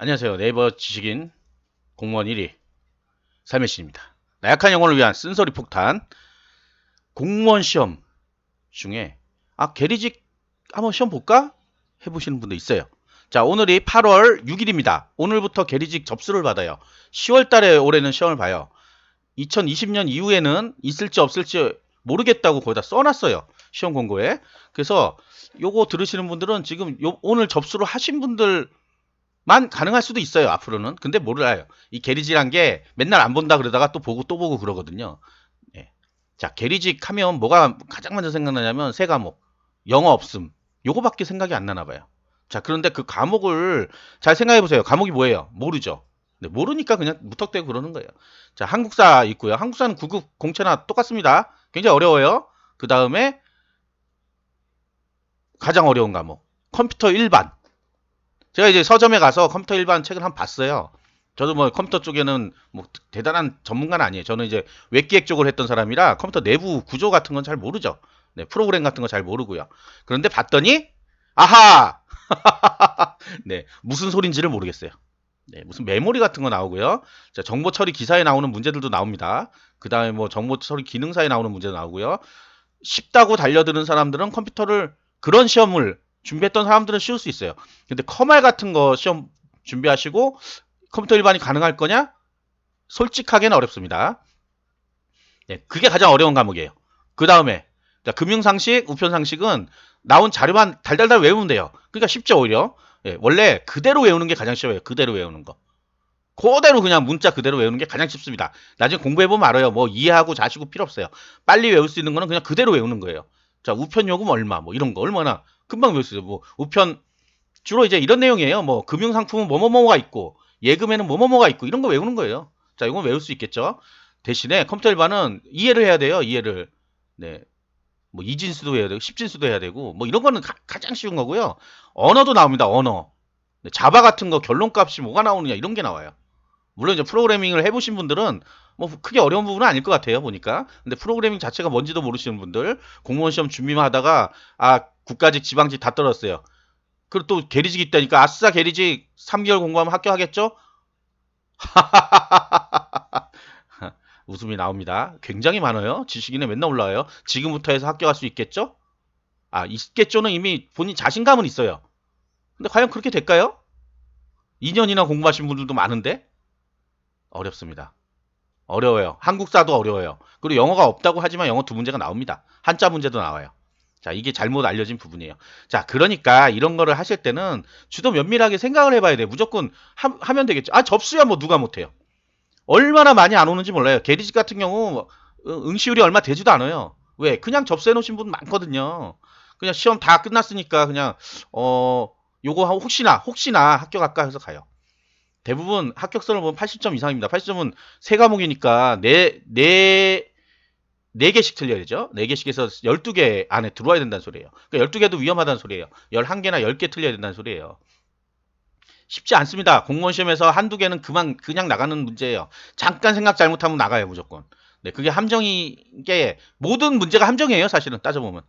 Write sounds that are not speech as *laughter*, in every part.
안녕하세요. 네이버 지식인 공무원 1위 삶의 신입니다. 나약한 영혼을 위한 쓴소리 폭탄 공무원 시험 중에 아 계리직 한번 시험 볼까? 해보시는 분도 있어요. 자 오늘이 8월 6일입니다. 오늘부터 계리직 접수를 받아요. 10월 달에 올해는 시험을 봐요. 2020년 이후에는 있을지 없을지 모르겠다고 거기다 써놨어요. 시험 공고에. 그래서 요거 들으시는 분들은 지금 요- 오늘 접수를 하신 분들 만 가능할 수도 있어요 앞으로는. 근데 몰라요. 이 게리직한 게 맨날 안 본다 그러다가 또 보고 또 보고 그러거든요. 예. 자 게리직 하면 뭐가 가장 먼저 생각나냐면 세 과목. 영어 없음. 요거밖에 생각이 안 나나 봐요. 자 그런데 그 과목을 잘 생각해 보세요. 과목이 뭐예요? 모르죠. 네, 모르니까 그냥 무턱대고 그러는 거예요. 자 한국사 있고요. 한국사는 구급 공채나 똑같습니다. 굉장히 어려워요. 그 다음에 가장 어려운 과목. 컴퓨터 일반 제가 이제 서점에 가서 컴퓨터 일반 책을 한 번 봤어요. 저도 뭐 컴퓨터 쪽에는 뭐 대단한 전문가는 아니에요. 저는 이제 외기획 쪽을 했던 사람이라 컴퓨터 내부 구조 같은 건 잘 모르죠. 네, 프로그램 같은 거 잘 모르고요. 그런데 봤더니 아하! *laughs* 네, 무슨 소린지를 모르겠어요. 네, 무슨 메모리 같은 거 나오고요. 자, 정보 처리 기사에 나오는 문제들도 나옵니다. 그 다음에 뭐 정보 처리 기능사에 나오는 문제도 나오고요. 쉽다고 달려드는 사람들은 컴퓨터를 그런 시험을 준비했던 사람들은 쉬울 수 있어요. 근데 커말 같은 거 시험 준비하시고 컴퓨터 일반이 가능할 거냐? 솔직하게는 어렵습니다. 네, 그게 가장 어려운 과목이에요. 그 다음에 금융상식, 우편상식은 나온 자료만 달달달 외우면 돼요. 그러니까 쉽죠 오히려. 예, 원래 그대로 외우는 게 가장 쉬워요. 그대로 외우는 거. 그대로 그냥 문자 그대로 외우는 게 가장 쉽습니다. 나중에 공부해보면 알아요. 뭐 이해하고 자시고 필요 없어요. 빨리 외울 수 있는 거는 그냥 그대로 외우는 거예요. 자, 우편 요금 얼마, 뭐 이런 거 얼마나 금방 외울 수 있어요. 뭐 우편 주로 이제 이런 내용이에요. 뭐 금융 상품은 뭐뭐뭐가 있고 예금에는 뭐뭐뭐가 있고 이런 거 외우는 거예요. 자, 이건 외울 수 있겠죠. 대신에 컴퓨터 일반은 이해를 해야 돼요. 이해를. 네. 뭐 이진수도 해야 되고 십진수도 해야 되고 뭐 이런 거는 가, 장 쉬운 거고요. 언어도 나옵니다. 언어. 네, 자바 같은 거 결론값이 뭐가 나오느냐 이런 게 나와요. 물론 이제 프로그래밍을 해보신 분들은 뭐 크게 어려운 부분은 아닐 것 같아요 보니까 근데 프로그래밍 자체가 뭔지도 모르시는 분들 공무원 시험 준비만 하다가 아 국가직 지방직 다 떨었어요 그리고 또 계리직 있다니까 아싸 계리직 3개월 공부하면 합격하겠죠? *laughs* 웃음이 나옵니다 굉장히 많아요 지식인에 맨날 올라와요 지금부터 해서 합격할 수 있겠죠? 아 있겠죠는 이미 본인 자신감은 있어요 근데 과연 그렇게 될까요? 2년이나 공부하신 분들도 많은데 어렵습니다. 어려워요. 한국사도 어려워요. 그리고 영어가 없다고 하지만 영어 두 문제가 나옵니다. 한자 문제도 나와요. 자, 이게 잘못 알려진 부분이에요. 자, 그러니까 이런 거를 하실 때는 주도 면밀하게 생각을 해봐야 돼요. 무조건 하, 면 되겠죠. 아, 접수야 뭐 누가 못해요. 얼마나 많이 안 오는지 몰라요. 게리직 같은 경우 뭐, 응- 응시율이 얼마 되지도 않아요. 왜? 그냥 접수해 놓으신 분 많거든요. 그냥 시험 다 끝났으니까 그냥 어 요거 혹시나 혹시나 합격할까 해서 가요. 대부분 합격선을 보면 80점 이상입니다. 80점은 세 과목이니까 네, 네, 네 개씩 틀려야 되죠. 네 개씩에서 12개 안에 들어와야 된다는 소리예요. 그러니까 12개도 위험하다는 소리예요. 11개나 10개 틀려야 된다는 소리예요. 쉽지 않습니다. 공무원 시험에서 한두 개는 그만 그냥 나가는 문제예요. 잠깐 생각 잘못하면 나가요, 무조건. 네, 그게 함정이 게 모든 문제가 함정이에요, 사실은 따져보면.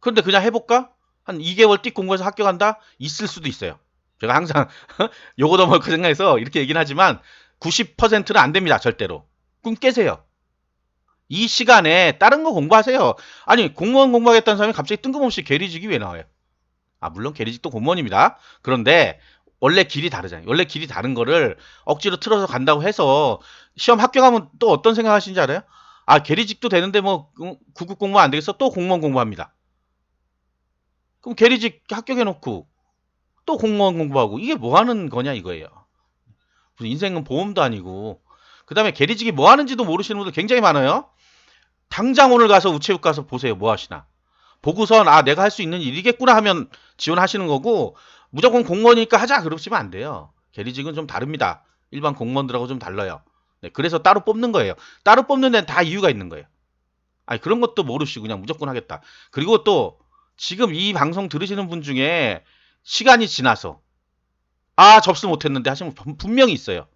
그런데 그냥 해 볼까? 한 2개월 띡 공부해서 합격한다? 있을 수도 있어요. 제가 항상 *laughs* 요거도 뭐그 생각해서 이렇게 얘기는 하지만 90%는 안 됩니다. 절대로. 꿈 깨세요. 이 시간에 다른 거 공부하세요. 아니 공무원 공부하겠다는 사람이 갑자기 뜬금없이 계리직이 왜 나와요? 아 물론 계리직도 공무원입니다. 그런데 원래 길이 다르잖아요. 원래 길이 다른 거를 억지로 틀어서 간다고 해서 시험 합격하면 또 어떤 생각 하시는지 알아요? 아 계리직도 되는데 뭐 구급 공무원 안 되겠어? 또 공무원 공부합니다. 그럼 계리직 합격해놓고 또 공무원 공부하고 이게 뭐 하는 거냐 이거예요. 무슨 인생은 보험도 아니고 그 다음에 계리직이 뭐 하는지도 모르시는 분들 굉장히 많아요. 당장 오늘 가서 우체국 가서 보세요. 뭐 하시나. 보고선 아 내가 할 수 있는 일이겠구나 하면 지원하시는 거고 무조건 공무원이니까 하자 그러시면 안 돼요. 계리직은 좀 다릅니다. 일반 공무원들하고 좀 달라요. 네, 그래서 따로 뽑는 거예요. 따로 뽑는 데는 다 이유가 있는 거예요. 아니 그런 것도 모르시고 그냥 무조건 하겠다. 그리고 또 지금 이 방송 들으시는 분 중에 시간이 지나서 아 접수 못했는데 하시면 분- 분명히 있어요.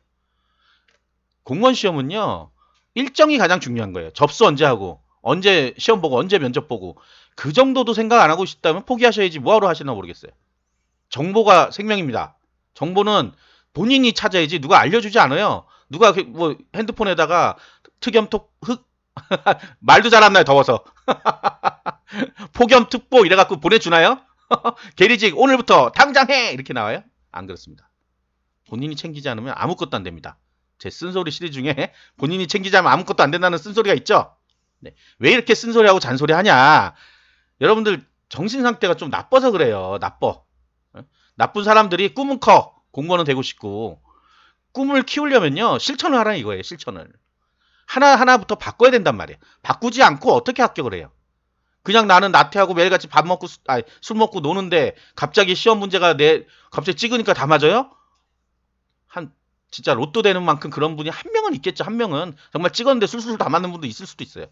공무원 시험은요 일정이 가장 중요한 거예요. 접수 언제 하고 언제 시험 보고 언제 면접 보고 그 정도도 생각 안 하고 싶다면 포기하셔야지 뭐하러 하시나 모르겠어요. 정보가 생명입니다. 정보는 본인이 찾아야지 누가 알려주지 않아요. 누가 그뭐 핸드폰에다가 특염톡 흑 *laughs* 말도 잘 안 나요 더워서 *laughs* 폭염특보 이래갖고 보내주나요? *laughs* 게리직 오늘부터 당장 해 이렇게 나와요? 안 그렇습니다. 본인이 챙기지 않으면 아무것도 안 됩니다. 제 쓴소리 시리즈 중에 *laughs* 본인이 챙기지 않으면 아무것도 안 된다는 쓴소리가 있죠. 네. 왜 이렇게 쓴소리하고 잔소리 하냐? 여러분들 정신 상태가 좀 나빠서 그래요. 나빠. 어? 나쁜 사람들이 꿈은 커. 공무원은 되고 싶고 꿈을 키우려면요 실천을 하라 이거예요. 실천을 하나 하나부터 바꿔야 된단 말이에요. 바꾸지 않고 어떻게 합격을 해요? 그냥 나는 나태하고 매일같이 밥 먹고 수- 아니, 술 먹고 노는데 갑자기 시험 문제가 내 갑자기 찍으니까 다 맞아요? 한 진짜 로또 되는 만큼 그런 분이 한 명은 있겠죠. 한 명은 정말 찍었는데 술술 다 맞는 분도 있을 수도 있어요.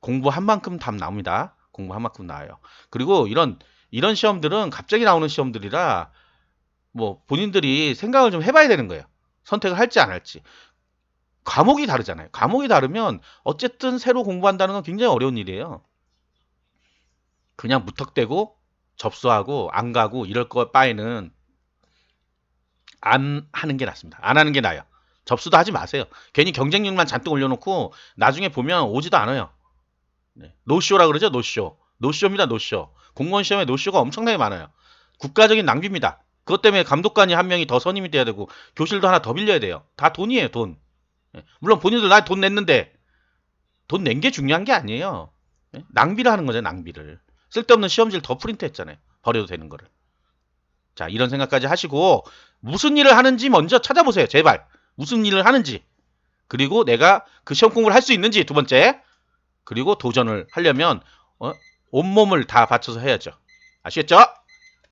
공부한 만큼 답 나옵니다. 공부한 만큼 나와요. 그리고 이런 이런 시험들은 갑자기 나오는 시험들이라 뭐 본인들이 생각을 좀 해봐야 되는 거예요. 선택을 할지 안 할지. 과목이 다르잖아요. 과목이 다르면 어쨌든 새로 공부한다는 건 굉장히 어려운 일이에요. 그냥 무턱대고 접수하고 안 가고 이럴 거 바에는 안 하는 게 낫습니다. 안 하는 게 나아요. 접수도 하지 마세요. 괜히 경쟁률만 잔뜩 올려놓고 나중에 보면 오지도 않아요. 네. 노쇼라 그러죠, 노쇼. 노쇼입니다, 노쇼. 공무원 시험에 노쇼가 엄청나게 많아요. 국가적인 낭비입니다. 그것 때문에 감독관이 한 명이 더 선임이 돼야 되고 교실도 하나 더 빌려야 돼요. 다 돈이에요, 돈. 예. 물론 본인들 나 돈 냈는데 돈 낸 게 중요한 게 아니에요. 예? 낭비를 하는 거죠, 낭비를. 쓸데없는 시험지를 더 프린트 했잖아요. 버려도 되는 거를. 자, 이런 생각까지 하시고 무슨 일을 하는지 먼저 찾아보세요. 제발. 무슨 일을 하는지. 그리고 내가 그 시험 공부를 할 수 있는지 두 번째. 그리고 도전을 하려면 어? 온몸을 다 바쳐서 해야죠. 아시겠죠?